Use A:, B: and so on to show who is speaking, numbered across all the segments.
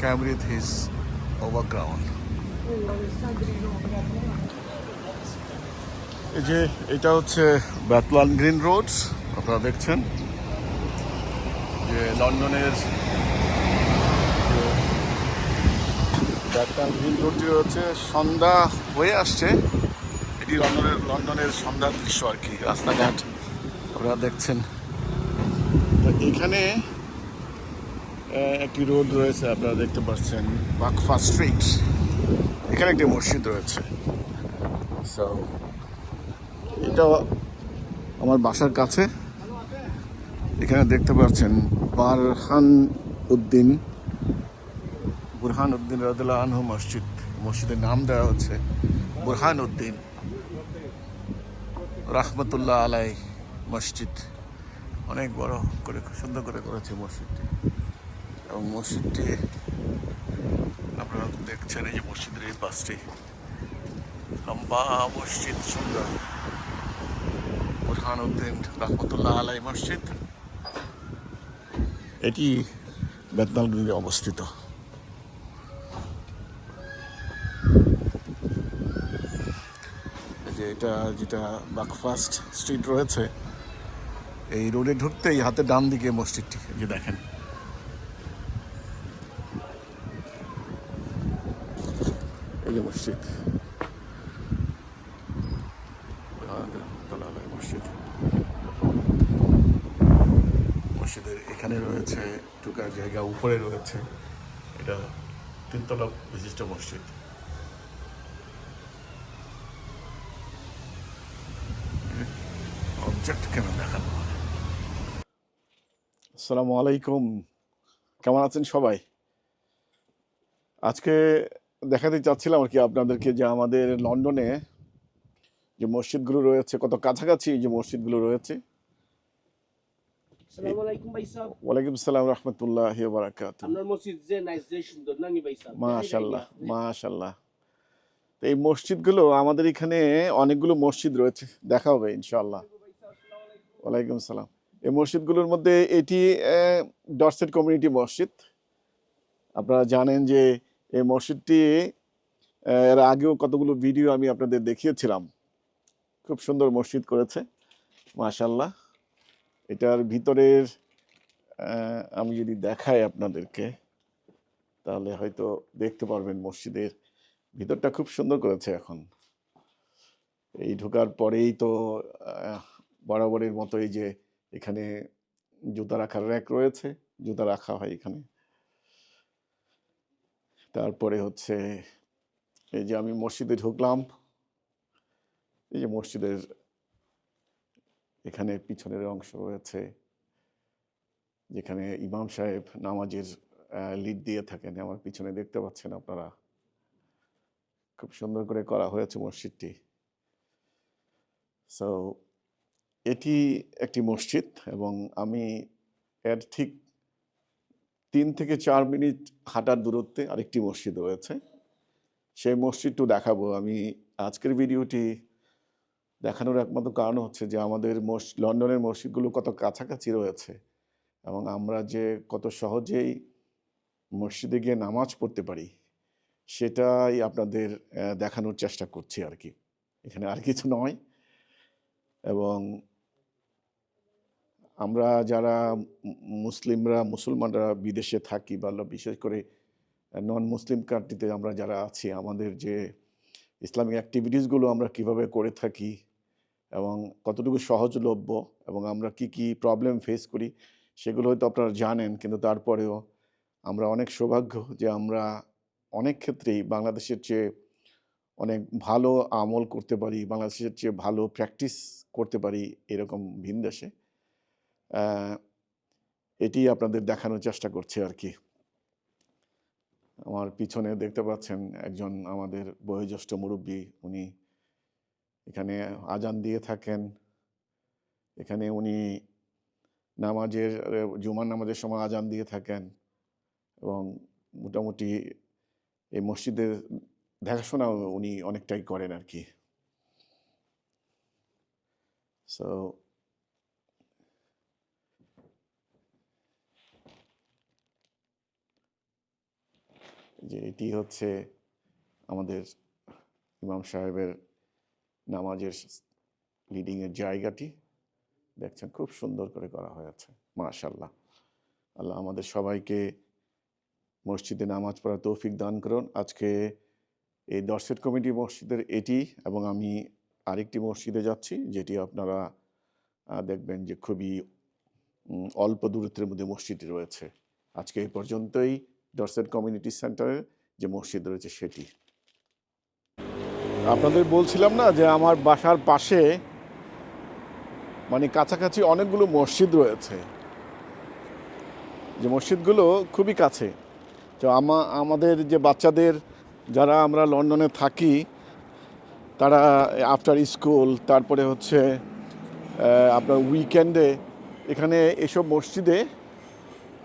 A: came with his overground. এই যে, এটা হচ্ছে ব্যাতলান গ্রিন রোড আপনারা দেখছেন। যে লন্ডনের যে ব্যাতলান গ্রিন রোডটি রয়েছে সন্ধ্যা হয়ে আসছে। এটি লন্ডনের লন্ডনের সন্ধ্যার দৃশ্য আর কি, রাস্তাঘাট। আপনারা দেখছেন। এখানে একটি রোড রয়েছে, আপনারা দেখতে পাচ্ছেন, বাকফা স্ট্রিট এখানে একটি মসজিদ রয়েছে। সো এটা আমার বাসার কাছে। এখানে দেখতে পাচ্ছেন, বারহান উদ্দিন, বুরহান উদ্দিন রাদুল্লাহ আনহু মসজিদ। মসজিদের নাম দেওয়া হচ্ছে বুরহান উদ্দিন। রাহমতুল্লাহ আলাই মসজিদ। অনেক বড় করে, সুন্দর করে করেছে মসজিদটি। এবং মসজিদটি আপনারা দেখছেন এই যে মসজিদের এই পাশটি। লম্বা মসজিদ, সুন্দর। বুরহান উদ্দিন রহমতুল্লাহ আলাই মসজিদ। এটি বেতনালগুলিতে অবস্থিত। যে এটা, যেটা বাকফাস্ট স্ট্রিট রয়েছে, এই রোডে ঢুকতেই হাতে ডান দিকে মসজিদটি যে দেখেন যে মসজিদ মসজিদের এখানে রয়েছে টুকার জায়গা উপরে রয়েছে। এটা তিনতলা বিশিষ্ট মসজিদ। অবজেক্ট কেন দেখানো? আসসালামু আলাইকুম। কেমন আছেন সবাই? আজকে দেখাতে চাচ্ছিলাম আর কি আপনাদেরকে যে আমাদের লন্ডনে যে মসজিদগুলো রয়েছে কত কাছাকাছি যে মসজিদগুলো রয়েছে। ওয়ালাইকুম সালাম রহমতুল্লাহ বারাকাত মাশাল্লাহ মাশাল্লাহ তো এই মসজিদগুলো আমাদের এখানে অনেকগুলো মসজিদ রয়েছে। দেখা হবে ইনশাআল্লাহ। ওয়ালাইকুম সালাম এই মসজিদগুলোর মধ্যে এটি আহ, ডরসেট কমিউনিটি মসজিদ আপনারা জানেন যে এই মসজিদটি, এর আগেও কতগুলো ভিডিও আমি আপনাদের দেখিয়েছিলাম। খুব সুন্দর মসজিদ করেছে মাশাল্লাহ এটার ভিতরের আমি যদি দেখাই আপনাদেরকে, তাহলে হয়তো দেখতে পারবেন মসজিদের ভিতরটা খুব সুন্দর করেছে এখন। এই ঢোকার পরেই তো বরাবরের মতো এই যে এখানে জুতা রাখার র্যাক রয়েছে, জুতা রাখা হয় এখানে। তারপরে হচ্ছে এই যে আমি মসজিদে ঢুকলাম, এই যে মসজিদের এখানে পিছনের অংশ রয়েছে, যেখানে ইমাম সাহেব নামাজের লিড দিয়ে থাকেন, আমার পিছনে দেখতে পাচ্ছেন আপনারা। খুব সুন্দর করে করা হয়েছে মসজিদটি। সো এটি একটি মসজিদ এবং আমি এর ঠিক তিন থেকে চার মিনিট হাঁটার দূরত্বে আরেকটি মসজিদ রয়েছে। সেই মসজিদটু দেখাবো। আমি আজকের ভিডিওটি দেখানোর একমাত্র কারণ হচ্ছে যে আমাদের লন্ডনের মসজিদগুলো কত কাছাকাছি রয়েছে এবং আমরা যে কত সহজেই মসজিদে গিয়ে নামাজ পড়তে পারি, সেটাই আপনাদের দেখানোর চেষ্টা করছি আর কি। এখানে আর কিছু নয় এবং আমরা যারা মুসলিমরা, মুসলমানরা বিদেশে থাকি বা বিশেষ করে নন মুসলিম কান্ট্রিতে আমরা যারা আছি, আমাদের যে ইসলামিক অ্যাক্টিভিটিসগুলো আমরা কীভাবে করে থাকি এবং কতটুকু সহজলভ্য এবং আমরা কি কি প্রবলেম ফেস করি, সেগুলো হয়তো আপনারা জানেন, কিন্তু তারপরেও আমরা অনেক সৌভাগ্য যে আমরা অনেক ক্ষেত্রেই বাংলাদেশের চেয়ে অনেক ভালো আমল করতে পারি, বাংলাদেশের চেয়ে ভালো প্র্যাকটিস করতে পারি এরকম ভিন দেশে এটি আপনাদের দেখানোর চেষ্টা করছি আর কি। আমার পিছনে দেখতে পাচ্ছেন একজন আমাদের বয়োজ্যেষ্ঠ মুরব্বী, উনি এখানে আজান দিয়ে থাকেন। এখানে উনি নামাজের, জুমার নামাজের সময় আজান দিয়ে থাকেন এবং মোটামুটি এই মসজিদের দেখাশোনাও উনি অনেকটাই করেন আর কি। সো যে এটি হচ্ছে আমাদের ইমাম সাহেবের নামাজের লিডিংয়ের জায়গাটি। দেখছেন, খুব সুন্দর করে করা হয়েছে মাশাল্লাহ আল্লাহ আমাদের সবাইকে মসজিদে নামাজ পড়ার তৌফিক দান করুন। আজকে এই দর্শের কমিটি মসজিদের এটি এবং আমি আরেকটি মসজিদে যাচ্ছি, যেটি আপনারা দেখবেন যে খুবই অল্প দূরত্বের মধ্যে মসজিদটি রয়েছে। আজকে এই পর্যন্তই। ডরসেট কমিউনিটি সেন্টারের যে মসজিদ রয়েছে সেটি। আপনাদের বলছিলাম না যে আমার বাসার পাশে মানে কাছাকাছি অনেকগুলো মসজিদ রয়েছে। যে মসজিদগুলো খুবই কাছে। তো আমা, আমাদের যে বাচ্চাদের যারা আমরা লন্ডনে থাকি, তারা আফটার স্কুল তারপরে হচ্ছে আপনার উইকেন্ডে এখানে এসব মসজিদে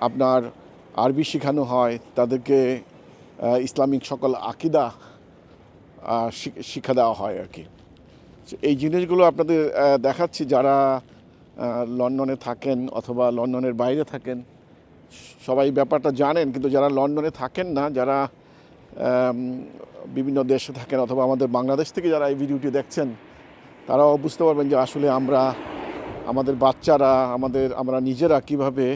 A: আপনার আরবি শেখানো হয়, তাদেরকে ইসলামিক সকল আকিদা শিক্ষা দেওয়া হয় আর কি। এই জিনিসগুলো আপনাদের দেখাচ্ছি যারা লন্ডনে থাকেন অথবা লন্ডনের বাইরে থাকেন। সবাই ব্যাপারটা জানেন, কিন্তু যারা লন্ডনে থাকেন না, যারা বিভিন্ন দেশে থাকেন অথবা আমাদের বাংলাদেশ থেকে যারা এই ভিডিওটি দেখছেন, তারাও বুঝতে পারবেন যে আসলে আমরা, আমাদের বাচ্চারা, আমাদের, আমরা নিজেরা কীভাবে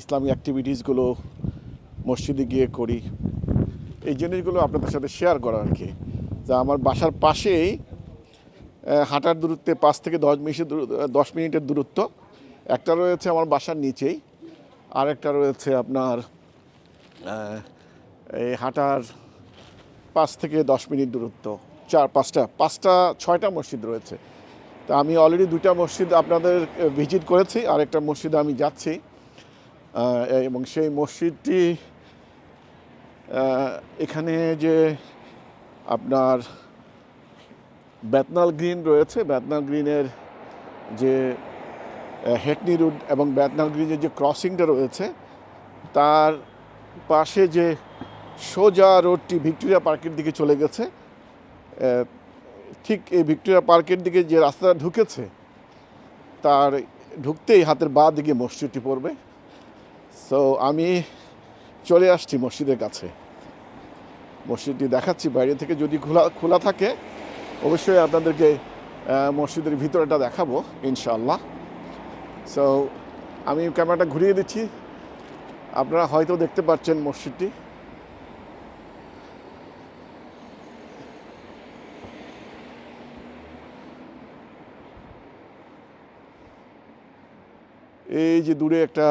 A: ইসলামিক অ্যাক্টিভিটিসগুলো মসজিদে গিয়ে করি। এই জিনিসগুলো আপনাদের সাথে শেয়ার করা আর কি। যা আমার বাসার পাশেই হাঁটার দূরত্বে পাঁচ থেকে দশ মিনিটের দশ মিনিটের দূরত্ব। একটা রয়েছে আমার বাসার নিচেই, আরেকটা রয়েছে আপনার এই হাঁটার পাঁচ থেকে দশ মিনিট দূরত্ব। চার, পাঁচটা পাঁচটা, ছয়টা মসজিদ রয়েছে। তা আমি অলরেডি দুইটা মসজিদ আপনাদের ভিজিট করেছি আর একটা মসজিদে আমি যাচ্ছি। এবং সেই মসজিদটি এখানে যে আপনার বেতনাল গ্রিন রয়েছে, বেতনাল গ্রিনের যে হেকনি রোড এবং বেতনাল গ্রিনের যে ক্রসিংটা রয়েছে, তার পাশে যে সোজা রোডটি ভিক্টোরিয়া পার্কের দিকে চলে গেছে ঠিক এই ভিক্টোরিয়া পার্কের দিকে যে রাস্তাটা ঢুকেছে, তার ঢুকতেই হাতের বাঁ দিকে মসজিদটি পড়বে। সো আমি চলে আসছি মসজিদের কাছে। মসজিদটি দেখাচ্ছি বাইরে থেকে। যদি খোলা খোলা থাকে, অবশ্যই আপনাদেরকে মসজিদের ভিতরেটা দেখাবো ইনশাল্লাহ সো আমি ক্যামেরাটা ঘুরিয়ে দিচ্ছি। আপনারা হয়তো দেখতে পাচ্ছেন মসজিদটি। এই যে দূরে একটা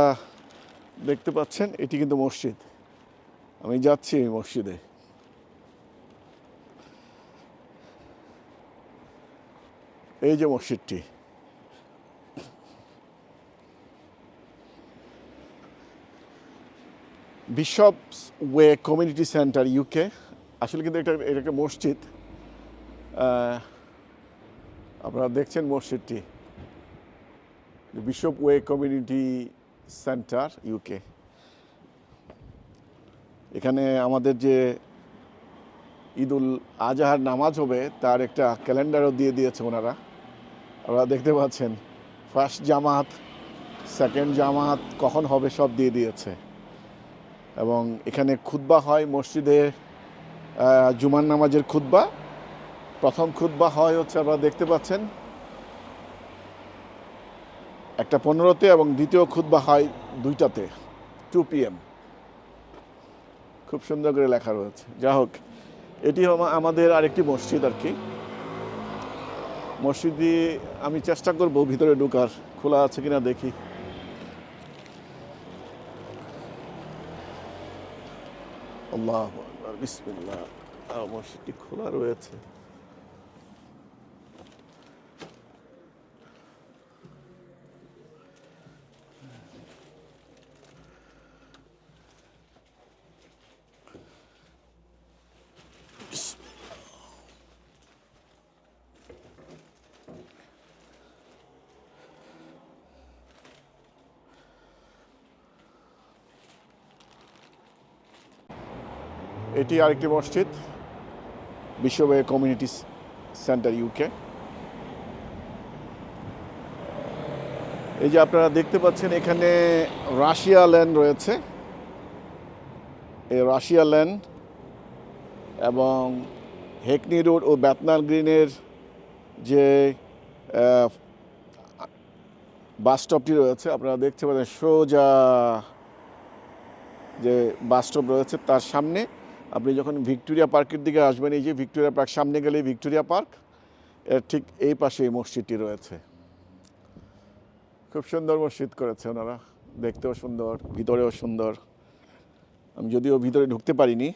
A: দেখতে পাচ্ছেন, এটি কিন্তু মসজিদ। আমি যাচ্ছি এই মসজিদে। এই যে মসজিদটি। Bishops Way community centre UK আসলে কিন্তু এটা এটা একটা মসজিদ। আপনারা দেখছেন মসজিদটি। Bishop Way community centre UK এখানে আমাদের যে ঈদুল আজহার নামাজ হবে, তার একটা ক্যালেন্ডারও দিয়ে দিয়েছে ওনারা। আপনারা দেখতে পাচ্ছেন ফার্স্ট জামাত সেকেন্ড জামাত, কখন হবে সব দিয়ে দিয়েছে। এবং এখানে খুতবা হয় মসজিদে জুমার নামাজের খুতবা। প্রথম খুতবা হয় হচ্ছে আপনারা দেখতে পাচ্ছেন একটা পনেরোতে এবং দ্বিতীয় খুতবা হয় দুইটাতে টু পিএম খুব সুন্দর করে লেখা রয়েছে। যা হোক, এটি আমাদের আরেকটি মসজিদ আর কি। মসজিদে আমি চেষ্টা করব ভিতরে ঢোকার। খোলা আছে কিনা দেখি। মসজিদটি খোলা রয়েছে। এটি আরেকটি মসজিদ বিশ্ববে কমিউনিটি সেন্টার ইউকে এই যে আপনারা দেখতে পাচ্ছেন, এখানে রাশিয়া ল্যান্ড রয়েছে। এই রাশিয়া ল্যান্ড এবং হেকনি রোড ও ব্যাতনাল গ্রিনের যে বাস স্টপটি রয়েছে, আপনারা দেখতে পাচ্ছেন, সোজা যে বাস স্টপ রয়েছে, তার সামনে আপনি যখন ভিক্টোরিয়া পার্কের দিকে আসবেন, এই যে ভিক্টোরিয়া পার্ক, সামনে গেলে ভিক্টোরিয়া পার্ক। এর ঠিক এই পাশে এই মসজিদটি রয়েছে। খুব সুন্দর মসজিদ করেছে ওনারা। দেখতেও সুন্দর, ভিতরেও সুন্দর। আমি যদিও ভিতরে ঢুকতে পারিনি,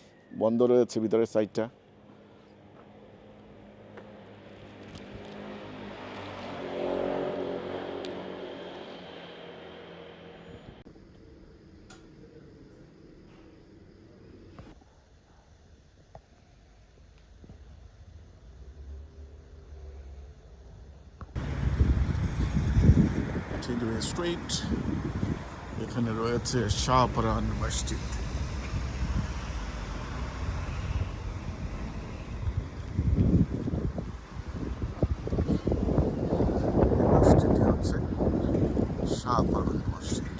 A: বন্ধ রয়েছে ভিতরের সাইডটা টিডওয়ে স্ট্রিট এখানে রয়েছে শাহপরান মসজিদ। মসজিদটি হচ্ছে শাহপরান মসজিদ।